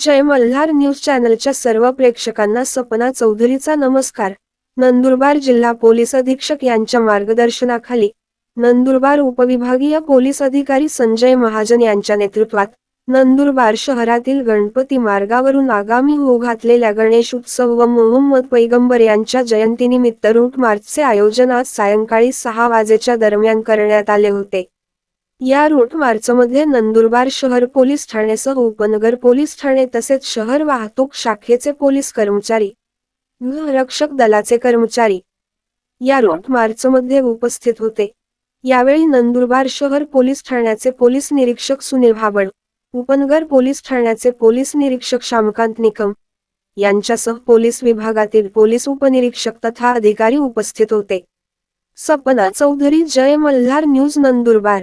जय Malhar news चॅनलच्या सर्व प्रेक्षकांना सपना चौधरीचा नमस्कार. नंदुरबार जिल्हा पोलीस अधीक्षक यांच्या मार्गदर्शनाखाली नंदुरबार उपविभागीय पोलीस अधिकारी संजय महाजन यांच्या नेतृत्वात नंदुरबार शहरातील गणपती मार्गावरून आगामी होऊ घातलेल्या गणेश उत्सव व मोहम्मद पैगंबर यांच्या जयंतीनिमित्त रूट मार्चचे आयोजन आज सायंकाळी सहा वाजेच्या दरम्यान करण्यात आले होते. या रूट मार्चमध्ये नंदुरबार शहर पोलीस ठाण्यासह उपनगर पोलीस ठाणे तसेच शहर वाहतूक शाखेचे पोलीस कर्मचारी गृहरक्षक दलाचे कर्मचारी या रूट मार्चमध्ये उपस्थित होते. यावेळी नंदुरबार शहर पोलीस ठाण्याचे पोलीस निरीक्षक सुनील भाबड उपनगर पोलीस ठाण्याचे पोलीस निरीक्षक श्यामकांत निकम यांच्यासह पोलीस विभागातील पोलीस उपनिरीक्षक तथा अधिकारी उपस्थित होते. सपना चौधरी जय मल्हार न्यूज नंदुरबार.